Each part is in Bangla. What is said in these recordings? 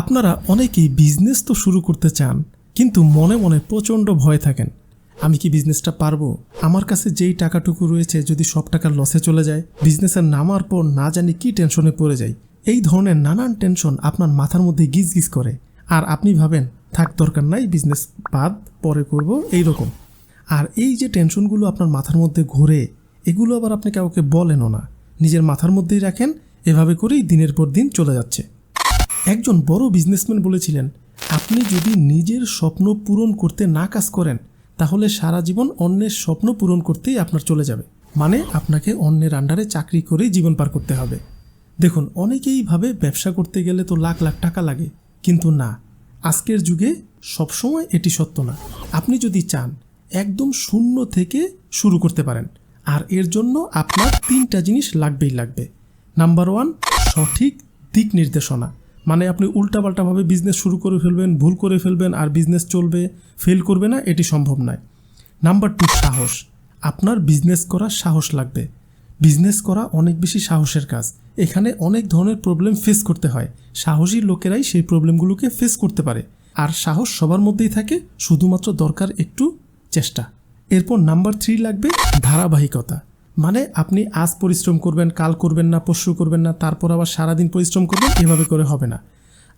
আপনারা অনেকেই বিজনেস তো শুরু করতে চান, কিন্তু মনে মনে প্রচণ্ড ভয় থাকেন। আমি কি বিজনেসটা পারব? আমার কাছে যেই টাকাটুকু রয়েছে, যদি সব টাকা লসে চলে যায় বিজনেসের নামার পর না জানি কি টেনশনে পড়ে যাই। এই ধরনের নানান টেনশন আপনার মাথার মধ্যে গিজ গিজ করে। আর আপনি ভাবেন, থাক, দরকার নাই বিজনেস বাদ, পরে করব এই রকম আর এই যে টেনশনগুলো আপনার মাথার মধ্যে ঘোরে, এগুলো আবার আপনি কাউকে বলেনও না। নিজের মাথার মধ্যেই রাখেন, এভাবে করেই দিনের পর দিন চলে যাচ্ছে। একজন বড় বিজনেসম্যান বলেছিলেন, আপনি যদি নিজের স্বপ্ন পূরণ করতে না কাজ করেন, তাহলে সারা জীবন অন্যের স্বপ্ন পূরণ করতেই আপনার চলে যাবে। মানে আপনাকে অন্যের আন্ডারে চাকরি করেই জীবন পার করতে হবে। দেখুন, অনেকেই ভাবে ব্যবসা করতে গেলে তো লাখ লাখ টাকা লাগে, কিন্তু না। আজকের যুগে সবসময় এটি সত্য না। আপনি যদি চান, একদম শূন্য থেকে শুরু করতে পারেন, আর এর জন্য আপনার তিনটা জিনিস লাগবেই লাগবে। নাম্বার ওয়ান, সঠিক দিক নির্দেশনা। মানে আপনি উল্টাপাল্টাভাবে বিজনেস শুরু করে ফেলবেন, ভুল করে ফেলবেন আর বিজনেস চলবে ফেল করবে না, এটি সম্ভব নয়। নাম্বার টু সাহস। আপনার বিজনেস করার সাহস লাগবে। বিজনেস করা অনেক বেশি সাহসের কাজ। এখানে অনেক ধরনের প্রবলেম ফেস করতে হয়। সাহসী লোকেরাই সেই প্রবলেমগুলোকে ফেস করতে পারে। আর সাহস সবার মধ্যেই থাকে, শুধুমাত্র দরকার একটু চেষ্টা। এরপর নাম্বার থ্রি লাগবে ধারাবাহিকতা। মানে আপনি আজ পরিশ্রম করবেন, কাল করবেন না, পরশু করবেন না, তারপর আবার সারাদিন পরিশ্রম করবেন, এভাবে করে হবে না।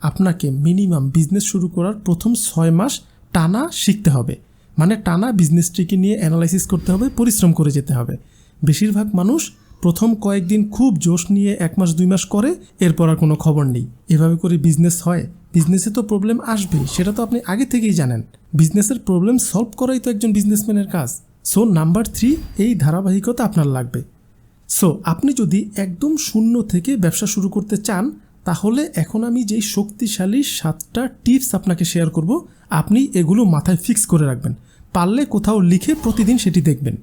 আপনাকে মিনিমাম বিজনেস শুরু করার প্রথম ছয় মাস টানা শিখতে হবে। মানে টানা বিজনেসটিকে নিয়ে অ্যানালাইসিস করতে হবে, পরিশ্রম করে যেতে হবে। বেশিরভাগ মানুষ প্রথম কয়েকদিন খুব জোশ নিয়ে এক মাস, দুই মাস করে, এরপর আর কোনো খবর নেই। এভাবে করে বিজনেস হয়। বিজনেসে তো প্রবলেম আসবেই, সেটা তো আপনি আগে থেকেই জানেন। বিজনেসের প্রবলেম সলভ করাই তো একজন বিজনেসম্যানের কাজ। সো নাম্বার থ্রি এই ধারাবাহিকতা আপনার লাগবে। সো আপনি যদি একদম শূন্য থেকে ব্যবসা শুরু করতে চান, তাহলে এখন আমি যেই শক্তিশালী সাতটা টিপস আপনাকে শেয়ার করব, আপনি এগুলো মাথায় ফিক্স করে রাখবেন। পারলে কোথাও লিখে প্রতিদিন সেটি দেখবেন।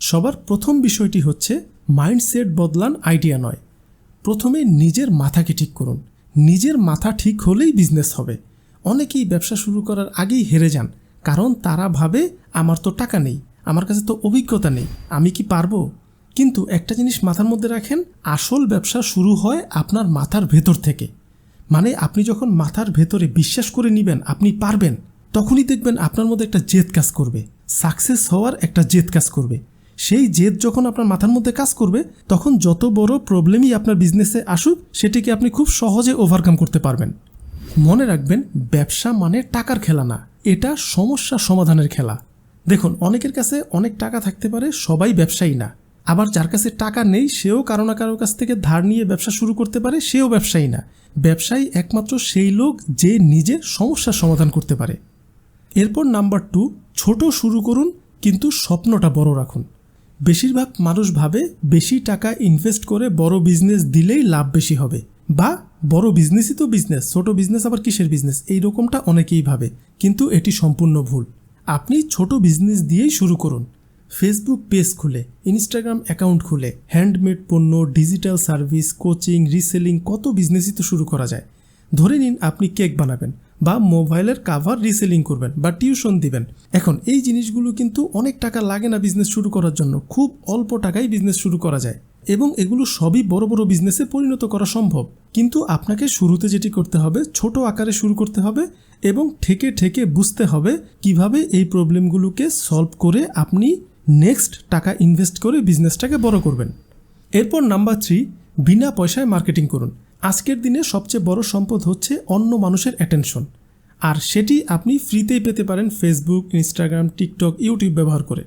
সবার প্রথম বিষয়টি হচ্ছে মাইন্ডসেট বদলান আইডিয়া নয়। প্রথমে নিজের মাথাকে ঠিক করুন। নিজের মাথা ঠিক হলেই বিজনেস হবে। অনেকেই ব্যবসা শুরু করার আগেই হেরে যান, কারণ তারা ভাবে, আমার তো টাকা নেই। আমার কাছে তো অভিজ্ঞতা নেই। আমি কি পারব? কিন্তু একটা জিনিস মাথার মধ্যে রাখেন, আসল ব্যবসা শুরু হয় আপনার মাথার ভেতর থেকে। মানে আপনি যখন মাথার ভেতরে বিশ্বাস করে নেবেন, আপনি পারবেন, তখনই দেখবেন আপনার মধ্যে একটা জেদ কাজ করবে। সাকসেস হওয়ার একটা জেদ কাজ করবে। সেই জেদ যখন আপনার মাথার মধ্যে কাজ করবে, তখন যত বড় প্রবলেমই আপনার বিজনেসে আসুক, সেটিকে আপনি খুব সহজে ওভারকাম করতে পারবেন। মনে রাখবেন, ব্যবসা মানে টাকার খেলা না, এটা সমস্যা সমাধানের খেলা। দেখুন, অনেকের কাছে অনেক টাকা থাকতে পারে, সবাই ব্যবসায়ী না। আবার যার কাছে টাকা নেই, সেও কারও না কারোর কাছ থেকে ধার নিয়ে ব্যবসা শুরু করতে পারে, সেও ব্যবসায়ী না। ব্যবসায়ী একমাত্র সেই লোক যে নিজে সমস্যার সমাধান করতে পারে। এরপর নাম্বার টু, ছোট শুরু করুন, কিন্তু স্বপ্নটা বড় রাখুন। বেশিরভাগ মানুষ ভাবে, বেশি টাকা ইনভেস্ট করে বড় বিজনেস দিলেই লাভ বেশি হবে। বা, বড় বিজনেসই তো বিজনেস ছোট বিজনেস আবার কিসের বিজনেস এই রকমটা অনেকেই ভাবে, কিন্তু এটি সম্পূর্ণ ভুল। আপনি ছোট বিজনেস দিয়েই শুরু করুন। ফেসবুক পেজ খুলে ইনস্টাগ্রাম অ্যাকাউন্ট খুলে হ্যান্ডমেড পণ্য ডিজিটাল সার্ভিস কোচিং রিসেলিং কত বিজনেসই তো শুরু করা যায়। ধরে নিন আপনি কেক বানাবেন বা মোবাইলের কাভার রিসেলিং করবেন বা টিউশন দিবেন। এখন এই জিনিসগুলো কিন্তু অনেক টাকা লাগে না বিজনেস শুরু করার জন্য। খুব অল্প টাকায় বিজনেস শুরু করা যায়। এবং এগুলো সবই বড় বড় বিজনেসে পরিণত করা সম্ভব। কিন্তু আপনাকে শুরুতে যেটি করতে হবে, ছোট আকারে শুরু করতে হবে এবং ঠেকে ঠেকে বুঝতে হবে কীভাবে এই প্রবলেমগুলোকে সলভ করে আপনি নেক্সট টাকা ইনভেস্ট করে বিজনেসটাকে বড় করবেন। এরপর নাম্বার থ্রি বিনা পয়সায় মার্কেটিং করুন। আজকের দিনে সবচেয়ে বড় সম্পদ হচ্ছে অন্য মানুষের অ্যাটেনশন আর সেটি আপনি ফ্রিতেই পেতে পারেন ফেসবুক ইনস্টাগ্রাম টিকটক ইউটিউব ব্যবহার করে।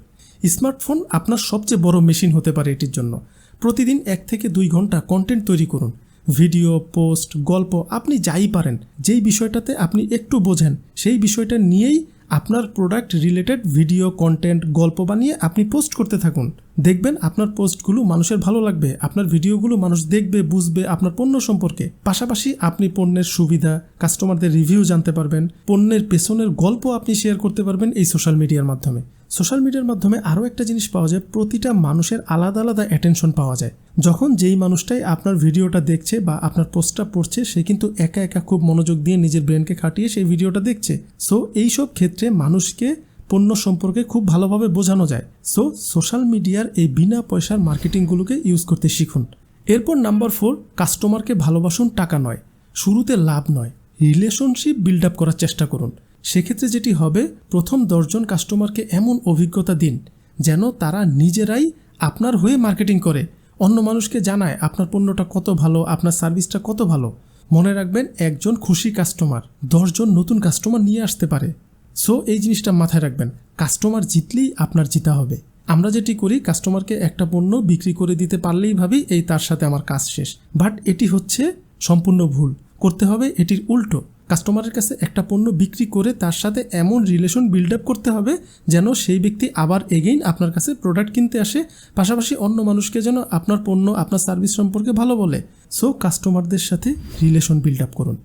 স্মার্টফোন আপনার সবচেয়ে বড় মেশিন হতে পারে এটির জন্য। প্রতিদিন এক থেকে দুই ঘণ্টা কন্টেন্ট তৈরি করুন। ভিডিও পোস্ট গল্প, আপনি যাই পারেন, যেই বিষয়টাতে আপনি একটু বোঝেন, সেই বিষয়টা নিয়েই আপনার প্রোডাক্ট রিলেটেড ভিডিও কন্টেন্ট গল্প বানিয়ে আপনি পোস্ট করতে থাকুন। দেখবেন আপনার পোস্টগুলো মানুষের ভালো লাগবে, আপনার ভিডিওগুলো মানুষ দেখবে, বুঝবে আপনার পণ্য সম্পর্কে। পাশাপাশি আপনি পণ্যের সুবিধা কাস্টমারদের রিভিউ জানতে পারবেন, পণ্যের পেছনের গল্প আপনি শেয়ার করতে পারবেন এই সোশ্যাল মিডিয়ার মাধ্যমে। সোশ্যাল মিডিয়ার মাধ্যমে আরও একটা জিনিস পাওয়া যায়, প্রতিটা মানুষের আলাদা আলাদা অ্যাটেনশন পাওয়া যায়। যখন যেই মানুষটাই আপনার ভিডিওটা দেখছে বা আপনার পোস্টটা পড়ছে, সে কিন্তু একা একা খুব মনোযোগ দিয়ে নিজের ব্রেনকে খাটিয়ে সেই ভিডিওটা দেখছে। সো, এইসব ক্ষেত্রে মানুষকে পণ্য সম্পর্কে খুব ভালোভাবে বোঝানো যায়। সো, সোশ্যাল মিডিয়ার এই বিনা পয়সার মার্কেটিংগুলোকে ইউজ করতে শিখুন। এরপর নাম্বার ফোর কাস্টমারকে ভালোবাসুন টাকা নয়, শুরুতে লাভ নয়। রিলেশনশিপ বিল্ড আপ করার চেষ্টা করুন। সেক্ষেত্রে যেটি হবে, প্রথম দশজন কাস্টমারকে এমন অভিজ্ঞতা দিন যেন তারা নিজেরাই আপনার হয়ে মার্কেটিং করে। অন্য মানুষকে জানায়, আপনার পণ্যটা কত ভালো, আপনার সার্ভিসটা কত ভালো? মনে রাখবেন, একজন খুশি কাস্টমার, দশজন নতুন কাস্টমার নিয়ে আসতে পারে। সো, এই জিনিসটা মাথায় রাখবেন, কাস্টমার জিতলেই আপনার জিতা হবে। আমরা যেটি করি, কাস্টমারকে একটা পণ্য বিক্রি করে দিতে পারলেই ভাবি, এই তার সাথে আমার কাজ শেষ। বাট এটি হচ্ছে সম্পূর্ণ ভুল। করতে হবে এটির উল্টো। কাস্টমারের কাছে একটা পণ্য বিক্রি করে তার সাথে এমন রিলেশন বিল্ড আপ করতে হবে যেন সেই ব্যক্তি আবার এগেইন আপনার কাছে প্রোডাক্ট কিনতে আসে, পাশাপাশি অন্য মানুষকে যেন আপনার পণ্য, আপনার সার্ভিস সম্পর্কে ভালো বলে। সো কাস্টমারদের সাথে রিলেশন বিল্ড আপ করুন।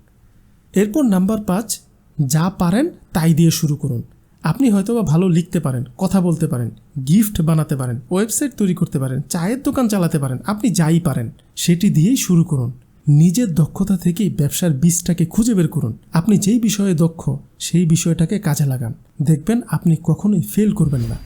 এরপর নাম্বার পাঁচ, যা পারেন তাই দিয়ে শুরু করুন। আপনি হয়তোবা ভালো লিখতে পারেন, কথা বলতে পারেন, গিফট বানাতে পারেন, ওয়েবসাইট তৈরি করতে পারেন, চায়ের দোকান চালাতে পারেন, আপনি যাই পারেন, সেটি দিয়েই শুরু করুন। নিজের দক্ষতা থেকেই ব্যবসার বীজটাকে খুঁজে বের করুন। আপনি যেই বিষয়ে দক্ষ, সেই বিষয়টাকে কাজে লাগান। দেখবেন আপনি কখনোই ফেল করবেন না।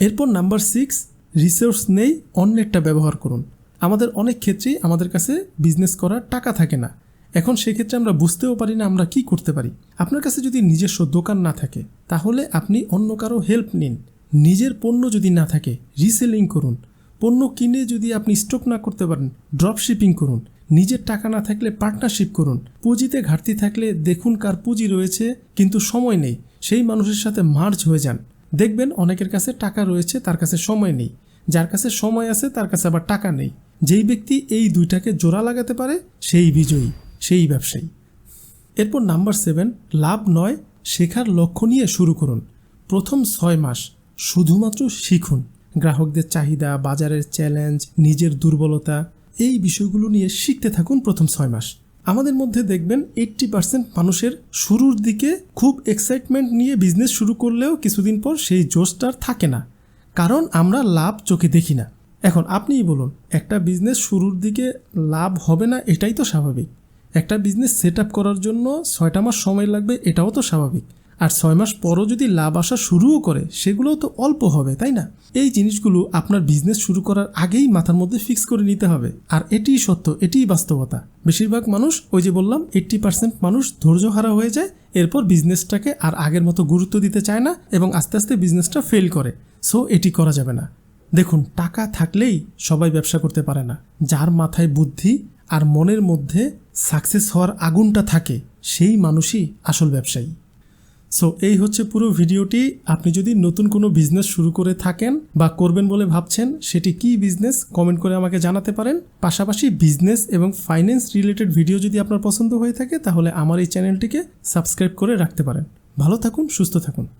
এরপর নাম্বার সিক্স রিসোর্স নেই, অন্যেরটা ব্যবহার করুন। আমাদের অনেক ক্ষেত্রেই আমাদের কাছে বিজনেস করার টাকা থাকে না। এখন সেক্ষেত্রে আমরা বুঝতেও পারি না আমরা কি করতে পারি। আপনার কাছে যদি নিজস্ব দোকান না থাকে, তাহলে আপনি অন্য কারও হেল্প নিন। নিজের পণ্য যদি না থাকে রিসেলিং করুন। পণ্য কিনে যদি আপনি স্টক না করতে পারেন ড্রপ শিপিং করুন। নিজের টাকা না থাকলে পার্টনারশিপ করুন। পুঁজিতে ঘাটতি থাকলে দেখুন কার পুঁজি রয়েছে, কিন্তু সময় নেই। সেই মানুষের সাথে মার্জ হয়ে যান। দেখবেন অনেকের কাছে টাকা রয়েছে, তার কাছে সময় নেই। যার কাছে সময় আছে, তার কাছে আবার টাকা নেই। যেই ব্যক্তি এই দুইটাকে জোড়া লাগাতে পারে, সেই বিজয়ী, সেই ব্যবসায়ী। এরপর নাম্বার সেভেন লাভ নয়, শেখার লক্ষ্য নিয়ে শুরু করুন। প্রথম ছয় মাস শুধুমাত্র শিখুন। গ্রাহকদের চাহিদা, বাজারের চ্যালেঞ্জ নিজের দুর্বলতা এই বিষয়গুলো নিয়ে শিখতে থাকুন প্রথম ছয় মাস। আমাদের মধ্যে দেখবেন এইট্টি পার্সেন্ট মানুষের শুরুর দিকে খুব এক্সাইটমেন্ট নিয়ে বিজনেস শুরু করলেও কিছুদিন পর সেই জোশটা আর থাকে না। কারণ আমরা লাভ চোখে দেখি না। এখন আপনিই বলুন, একটা বিজনেস শুরুর দিকে লাভ হবে না এটাই তো স্বাভাবিক। একটা বিজনেস সেট আপ করার জন্য ছয়টা মাস সময় লাগবে, এটাও তো স্বাভাবিক। আর ছয় মাস পরও যদি লাভ আসা শুরুও করে, সেগুলোও তো অল্প হবে, তাই না? এই জিনিসগুলো আপনার বিজনেস শুরু করার আগেই মাথার মধ্যে ফিক্স করে নিতে হবে। আর এটিই সত্য, এটিই বাস্তবতা। বেশিরভাগ মানুষ, ওই যে বললাম এইট্টি পার্সেন্ট মানুষ ধৈর্য হারা হয়ে যায়, এরপর বিজনেসটাকে আর আগের মতো গুরুত্ব দিতে চায় না এবং আস্তে আস্তে বিজনেসটা ফেল করে। সো এটি করা যাবে না। দেখুন, টাকা থাকলেই সবাই ব্যবসা করতে পারে না। যার মাথায় বুদ্ধি আর মনের মধ্যে সাকসেস হওয়ার আগুনটা থাকে, সেই মানুষই আসল ব্যবসায়ী। সো এই হচ্ছে পুরো ভিডিওটি। আপনি যদি নতুন কোনো বিজনেস শুরু করে থাকেন বা করবেন বলে ভাবছেন, সেটি কি বিজনেস কমেন্ট করে আমাকে জানাতে পারেন। পাশাপাশি বিজনেস এবং ফাইন্যান্স রিলেটেড ভিডিও যদি আপনার পছন্দ হয়ে থাকে, তাহলে আমার এই চ্যানেলটিকে সাবস্ক্রাইব করে রাখতে পারেন। ভালো থাকুন, সুস্থ থাকুন।